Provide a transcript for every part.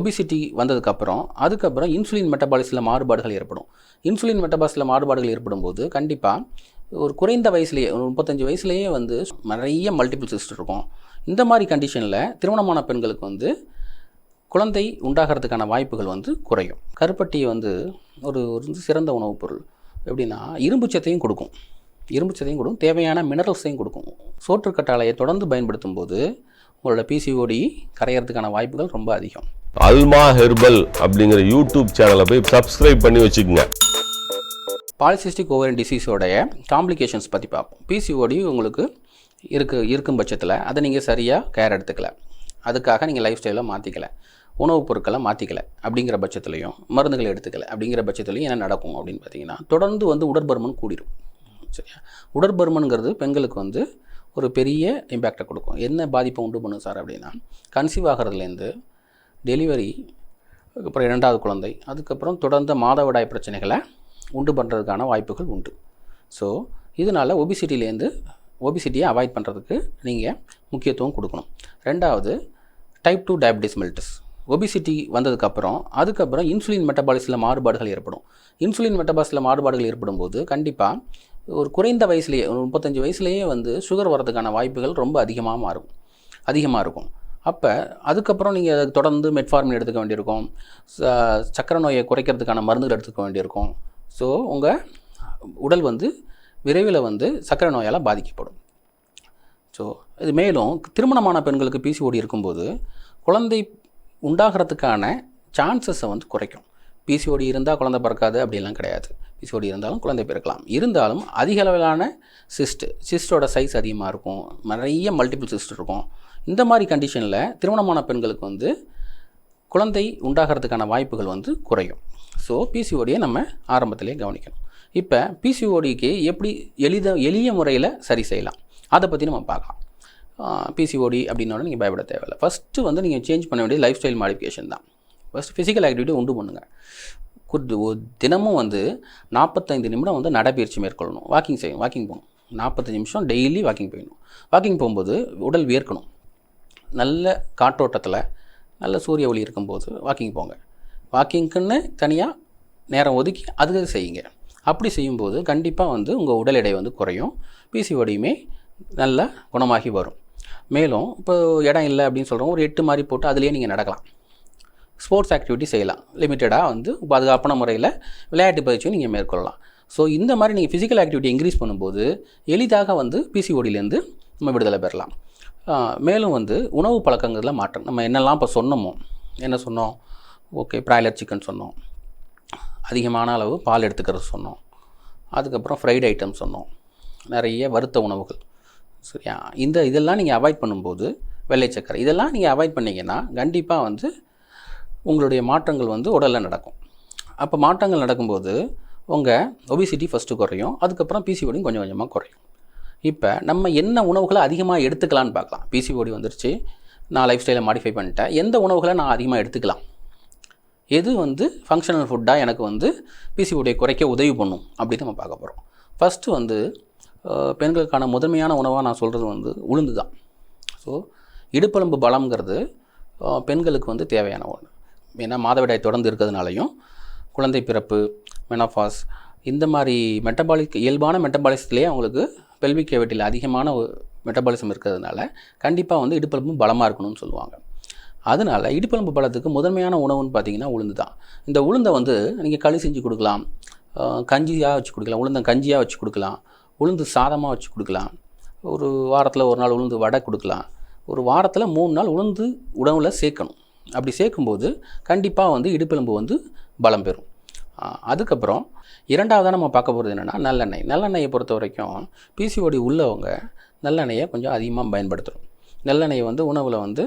Obesity வந்ததுக்கப்புறம் அதுக்கப்புறம் insulin மெட்டபாலிஸில் மாறுபாடுகள் ஏற்படும். இன்சுலின் மெட்டபாலிஸில் மாறுபாடுகள் ஏற்படும் போது கண்டிப்பாக ஒரு குறைந்த வயசுலேயே ஒரு முப்பத்தஞ்சு வயசுலேயே வந்து நிறைய மல்டிபிள் சிஸ்ட் இருக்கும். இந்த மாதிரி கண்டிஷனில் திருமணமான பெண்களுக்கு வந்து குழந்தை உண்டாகிறதுக்கான வாய்ப்புகள் வந்து குறையும். கருப்பட்டி வந்து ஒரு ஒரு சிறந்த உணவுப் பொருள். எப்படின்னா இரும்புச்சத்தையும் கொடுக்கும். இரும்பு சத்தையும் கொடுக்கும். தேவையான மினரல்ஸையும் கொடுக்கும். சோற்றுக்கற்றாழையை தொடர்ந்து பயன்படுத்தும் போது உங்களோட பிசிஓடி கரையிறதுக்கான வாய்ப்புகள் ரொம்ப அதிகம். அல்மா ஹெர்பல் அப்படிங்கிற யூடியூப் சேனலை போய் சப்ஸ்கிரைப் பண்ணி வச்சுக்கோங்க. பாலிசிஸ்டிக் ஓவரியன் டிசீஸோடைய காம்ப்ளிகேஷன்ஸ் பற்றி பார்ப்போம். பிசிஓடி உங்களுக்கு இருக்கு இருக்கும் பட்சத்தில் அதை நீங்கள் சரியாக கேர் எடுத்துக்கல. அதுக்காக நீங்கள் லைஃப் ஸ்டைலை மாற்றிக்கல உணவுப் பொருட்களை மாற்றிக்கல அப்படிங்கிற பட்சத்துலையும் மருந்துகளை எடுத்துக்கல அப்படிங்கிற பட்சத்துலையும் என்ன நடக்கும் அப்படின்னு பார்த்தீங்கன்னா தொடர்ந்து வந்து உடற்பருமன் கூடிடும் சரியா? உடற்பருமனுங்கிறது பெண்களுக்கு வந்து ஒரு பெரிய இம்பேக்டை கொடுக்கும். என்ன பாதிப்பை உண்டு பண்ணும் சார் அப்படின்னா கன்சீவ் ஆகிறதுலேருந்து டெலிவரி அதுக்கப்புறம் இரண்டாவது குழந்தை அதுக்கப்புறம் தொடர்ந்த மாதவிடாய் பிரச்சனைகளை உண்டு பண்ணுறதுக்கான வாய்ப்புகள் உண்டு. ஸோ இதனால் ஒபிசிட்டிலேருந்து ஒபிசிட்டியை அவாய்ட் பண்ணுறதுக்கு நீங்கள் முக்கியத்துவம் கொடுக்கணும். ரெண்டாவது type two diabetes mellitus obesity வந்ததுக்கப்புறம் அதுக்கப்புறம் இன்சுலின் மெட்டபாலிஸில் மாறுபாடுகள் ஏற்படும். இன்சுலின் மெட்டபாலிஸில் மாறுபாடுகள் ஏற்படும் போது கண்டிப்பாக ஒரு குறைந்த வயசுலேயே ஒரு முப்பத்தஞ்சு வயசுலேயே வந்து சுகர் வரதுக்கான வாய்ப்புகள் ரொம்ப அதிகமாக மாறும். அதிகமாக இருக்கும். அப்போ அதுக்கப்புறம் நீங்கள் அதை தொடர்ந்து மெட்ஃபார்மின் எடுத்துக்க வேண்டியிருக்கும். ச- சக்கரை நோயை குறைக்கிறதுக்கான மருந்துகள் எடுத்துக்க வேண்டியிருக்கும். ஸோ உங்கள் உடல் வந்து விரைவில் வந்து சக்கரை நோயால் பாதிக்கப்படும். ஸோ இது மேலும் திருமணமான பெண்களுக்கு பிசிஓடி இருக்கும்போது குழந்தை உண்டாகிறதுக்கான சான்சஸை வந்து குறைக்கும். பிசிஓடி இருந்தால் குழந்தை பிறக்காது அப்படிலாம் கிடையாது. பிசிஓடி இருந்தாலும் குழந்தை பிறக்கலாம். இருந்தாலும் அதிக அளவிலான சிஸ்ட் சிஸ்டோட சைஸ் அதிகமாக இருக்கும். நிறைய மல்டிபிள் சிஸ்ட் இருக்கும். இந்த மாதிரி கண்டிஷனில் திருமணமான பெண்களுக்கு வந்து குழந்தை உண்டாகிறதுக்கான வாய்ப்புகள் வந்து குறையும். ஸோ பிசிஓடியை நம்ம ஆரம்பத்திலே கவனிக்கணும். இப்போ பிசிஓடிக்கு எப்படி எளித எளிய முறையில் சரி செய்யலாம்? அதை பற்றி நம்ம பார்க்கலாம். பிசிஓடி அப்படின்னோட நீங்கள் பயப்பட தேவையில்லை. ஃபஸ்ட்டு வந்து நீங்கள் சேஞ்ச் பண்ண வேண்டிய லைஃப் ஸ்டைல் மாடிஃபிகேஷன் தான். ஃபஸ்ட் ஃபிசிக்கல் ஆக்டிவிட்டி உண்டு பண்ணுங்கள் குட் தினமும் வந்து நாற்பத்தைந்து நிமிடம் வந்து நடைப்பயிற்சி மேற்கொள்ளணும். வாக்கிங் செய்யணும் வாக்கிங் போகணும். நாற்பத்தஞ்சு நிமிஷம் டெய்லி வாக்கிங் போயிடணும். வாக்கிங் போகும்போது உடல் வியர்க்கணும். நல்ல காற்றோட்டத்தில் நல்ல சூரிய ஒளி இருக்கும்போது வாக்கிங் போங்க. வாக்கிங்க்குன்னு தனியாக நேரம் ஒதுக்கி அதுக்கு செய்யுங்க. அப்படி செய்யும்போது கண்டிப்பாக வந்து உங்கள் உடல் எடை வந்து குறையும். பிசிஓடியுமே நல்லா குணமாகி வரும். மேலும் இப்போ இடம் இல்லை அப்படின்னு சொல்கிறோம் ஒரு எட்டு மாதிரி போட்டு அதுலேயே நீங்கள் நடக்கலாம். ஸ்போர்ட்ஸ் ஆக்டிவிட்டி செய்யலாம். லிமிட்டடாக வந்து பாதுகாப்பான முறையில் விளையாட்டு பயிற்சியும் நீங்கள் மேற்கொள்ளலாம். ஸோ இந்த மாதிரி நீங்கள் ஃபிசிக்கல் ஆக்டிவிட்டி இன்க்ரீஸ் பண்ணும்போது எளிதாக வந்து பிசிஓடியிலேருந்து நம்ம விடுதலை பெறலாம். மேலும் வந்து உணவு பழக்கங்களில் மாற்றம். நம்ம என்னெல்லாம் இப்போ சொன்னோமோ என்ன சொன்னோம்? ஓகே ப்ராய்லர் சிக்கன் சொன்னோம். அதிகமான அளவு பால் எடுத்துக்கிறது சொன்னோம். அதுக்கப்புறம் ஃப்ரைட் ஐட்டம் சொன்னோம். நிறைய வறுத்த உணவுகள். சரியா? இந்த இதெல்லாம் நீங்கள் அவாய்ட் பண்ணும்போது வெள்ளை சக்கரை இதெல்லாம் நீங்கள் அவாய்ட் பண்ணிங்கன்னா கண்டிப்பாக வந்து உங்களுடைய மாற்றங்கள் வந்து உடலில் நடக்கும். அப்போ மாற்றங்கள் நடக்கும்போது உங்கள் ஒபிசிட்டி ஃபஸ்ட்டு குறையும் அதுக்கப்புறம் பிசிஓடியும் கொஞ்சம் கொஞ்சமாக குறையும். இப்போ நம்ம என்ன உணவுகளை அதிகமாக எடுத்துக்கலாம்னு பார்க்கலாம். பிசிஓடி வந்துருச்சு நான் லைஃப் ஸ்டைலை மாடிஃபை பண்ணிட்டேன். எந்த உணவுகளை நான் அதிகமாக எடுத்துக்கலாம்? எது வந்து ஃபங்க்ஷனல் ஃபுட்டாக எனக்கு வந்து பிசிஓடியை குறைக்க உதவி பண்ணும்? அப்படின்னு நம்ம பார்க்க போகிறோம் ஃபஸ்ட்டு வந்து பெண்களுக்கான முதன்மையான உணவாக நான் சொல்கிறது வந்து உளுந்து தான் ஸோ இடுப்பெலும்பு பலம்ங்கிறது பெண்களுக்கு வந்து தேவையான ஒன்று ஏன்னா மாதவிடாய் தொடர்ந்து இருக்கிறதுனாலையும் குழந்தை பிறப்பு மெனோஃபாஸ் இந்த மாதிரி மெட்டபாலிக் இயல்பான மெட்டபாலிசத்துலேயே அவங்களுக்கு பெல்விக் கேவிட்டியில் அதிகமான மெட்டபாலிசம் இருக்கிறதுனால கண்டிப்பாக வந்து இடுப்பெலும்பு பலமாக இருக்கணும்னு சொல்லுவாங்க. அதனால் இடுப்பெலும்பு பலத்துக்கு முதன்மையான உணவுன்னு பார்த்தீங்கன்னா உளுந்து தான். இந்த உளுந்தை வந்து நீங்கள் களி செஞ்சு கொடுக்கலாம். கஞ்சியாக வச்சு கொடுக்கலாம். உளுந்தம் கஞ்சியாக வச்சு கொடுக்கலாம். உளுந்து சாதமாக வச்சு கொடுக்கலாம். ஒரு வாரத்தில் ஒரு நாள் உளுந்து வடை கொடுக்கலாம். ஒரு வாரத்தில் மூணு நாள் உளுந்து உணவில் சேர்க்கணும். அப்படி சேர்க்கும்போது கண்டிப்பாக வந்து இடுப்பெலும்பு வந்து பலம் பெறும். அதுக்கப்புறம் இரண்டாவதாக நம்ம பார்க்க போகிறது என்னென்னா நல்லெண்ணெய். நல்லெண்ணெயை பொறுத்த வரைக்கும் பிசிஓடி உள்ளவங்க நல்லெண்ணெயை கொஞ்சம் அதிகமாக பயன்படுத்தணும். நல்லெண்ணெயை வந்து உணவில் வந்து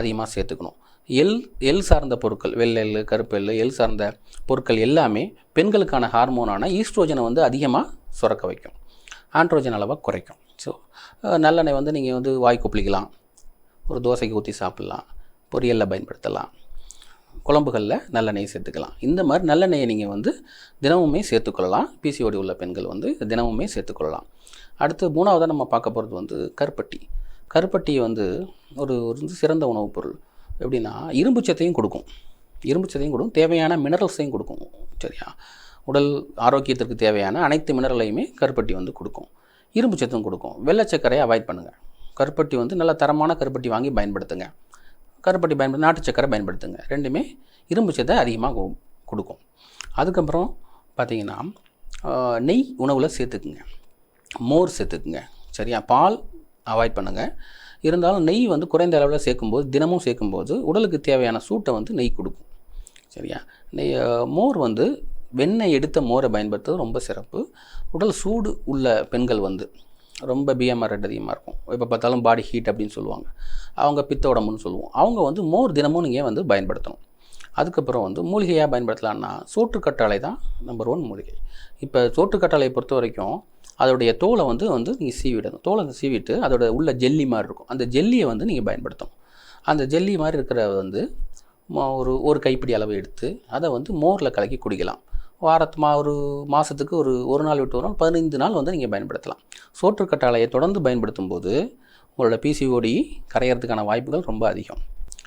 அதிகமாக சேர்த்துக்கணும். எள் எள் சார்ந்த பொருட்கள் வெள்ளெல் கருப்பெல் எள் சார்ந்த பொருட்கள் எல்லாமே பெண்களுக்கான ஹார்மோனான ஈஸ்ட்ரோஜனை வந்து அதிகமாக சுரக்க வைக்கும். ஆண்ட்ரோஜன் அளவை குறைக்கும். ஸோ நல்லெண்ணெய் வந்து நீங்கள் வந்து வாய் கொப்பளிக்கலாம். ஒரு தோசைக்கு ஊற்றி சாப்பிட்லாம். பொரியலில் பயன்படுத்தலாம். குழம்புகளில் நல்லெண்ணெய் சேர்த்துக்கலாம். இந்த மாதிரி நல்லெண்ணெயை நீங்கள் வந்து தினமுமே சேர்த்துக்கொள்ளலாம். பிசிஓடி உள்ள பெண்கள் வந்து தினமுமே சேர்த்துக்கொள்ளலாம். அடுத்து மூணாவதாக நம்ம பார்க்க போகிறது வந்து கருப்பட்டி. கருப்பட்டி வந்து ஒரு ஒரு சிறந்த உணவுப் பொருள். எப்படின்னா இரும்பு சத்தையும் கொடுக்கும். இரும்பு சத்தையும் கொடுக்கும். தேவையான மினரல்ஸையும் கொடுக்கும். சரியா? உடல் ஆரோக்கியத்திற்கு தேவையான அனைத்து மினரலையுமே கருப்பட்டி வந்து கொடுக்கும். இரும்பு சத்தும் கொடுக்கும். வெள்ளை சர்க்கரையை அவாய்ட் பண்ணுங்கள் கருப்பட்டி வந்து நல்ல தரமான கருப்பட்டி வாங்கி பயன்படுத்துங்க. கருப்பட்டி பயன்படுத்தி நாட்டு சக்கரை பயன்படுத்துங்க. ரெண்டுமே இரும்பு சத்தை அதிகமாக கொடுக்கும். அதுக்கப்புறம் பார்த்தீங்கன்னா நெய் உணவில் சேர்த்துக்குங்க. மோர் சேர்த்துக்குங்க. சரியா? பால் அவாய்ட் பண்ணுங்கள் இருந்தாலும் நெய் வந்து குறைந்த அளவில் சேர்க்கும்போது தினமும் சேர்க்கும்போது உடலுக்கு தேவையான சூட்டை வந்து நெய் கொடுக்கும். சரியா? நெய் மோர் வந்து வெண்ணெய் எடுத்த மோரை பயன்படுத்துறது ரொம்ப சிறப்பு. உடல் சூடு உள்ள பெண்கள் வந்து ரொம்ப பிஎம்ஆர் ரேட் அதிகமாக இருக்கும். எப்போ பார்த்தாலும் பாடி ஹீட் அப்படின்னு சொல்லுவாங்க. அவங்க பித்த உடம்புன்னு சொல்லுவோம். அவங்க வந்து மோர் தினமும் நீங்கள் வந்து பயன்படுத்தணும். அதுக்கப்புறம் வந்து மூலிகையாக பயன்படுத்தலான்னா சோற்றுக்கற்றாழை தான் நம்பர் ஒன் மூலிகை. இப்போ சோற்றுக்கற்றாழையை பொறுத்த வரைக்கும் அதோடைய தோலை வந்து வந்து நீங்கள் சீவிடணும். தோலை சீவிட்டு அதோட உள்ள ஜெல்லி மாதிரி இருக்கும். அந்த ஜெல்லியை வந்து நீங்கள் பயன்படுத்தணும். அந்த ஜெல்லி மாதிரி இருக்கிற வந்து ஒரு ஒரு கைப்பிடி அளவு எடுத்து அதை வந்து மோரில் கலக்கி குடிக்கலாம். வாரத்து மா ஒரு மாதத்துக்கு ஒரு ஒரு நாள் விட்டு ஒரு நாள் பதினைந்து நாள் வந்து நீங்கள் பயன்படுத்தலாம். சோற்றுக்கற்றாழையை தொடர்ந்து பயன்படுத்தும் போது உங்களோட பிசிஓடி கரையிறதுக்கான வாய்ப்புகள் ரொம்ப அதிகம்.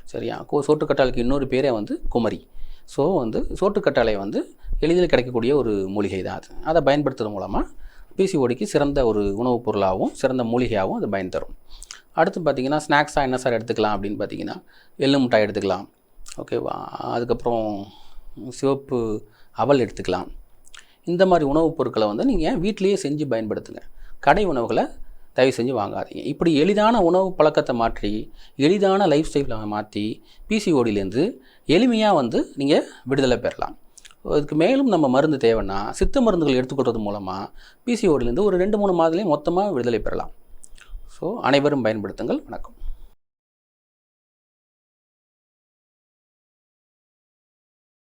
சரியா? கோ சோற்றுக்கற்றாழைக்கு இன்னொரு பேரே வந்து குமரி. ஸோ வந்து சோற்றுக்கற்றாழை வந்து எளிதில் கிடைக்கக்கூடிய ஒரு மூலிகை தான் அது. அதை பயன்படுத்துறது மூலமாக பிசிஓடிக்கு சிறந்த ஒரு உணவுப் பொருளாகவும் சிறந்த மூலிகையாகவும் அது பயன் தரும். அடுத்து பார்த்தீங்கன்னா ஸ்நாக்ஸாக என்ன சார் எடுத்துக்கலாம் அப்படின்னு பார்த்தீங்கன்னா எள்ளு மிட்டாய் எடுத்துக்கலாம். ஓகேவா? அதுக்கப்புறம் சிவப்பு அவல் எடுத்துக்கலாம். இந்த மாதிரி உணவுப் பொருட்களை வந்து நீங்கள் வீட்டிலேயே செஞ்சு பயன்படுத்துங்க. கடை உணவுகளை தயவு செஞ்சு வாங்காதீங்க. இப்படி எளிதான உணவு பழக்கத்தை மாற்றி எளிதான லைஃப் ஸ்டைலை மாற்றி பிசிஓடியிலேருந்து எளிமையாக வந்து நீங்கள் விடுதலை பெறலாம். இதுக்கு மேலும் நம்ம மருந்து தேவைன்னா சித்த மருந்துகள் எடுத்துக்கொள்வது மூலமாக பிசிஓடிலேருந்து ஒரு ரெண்டு மூணு மாதத்துலேயே மொத்தமாக விடுதலை பெறலாம். ஸோ அனைவரும் பயன்படுத்துங்கள். வணக்கம்.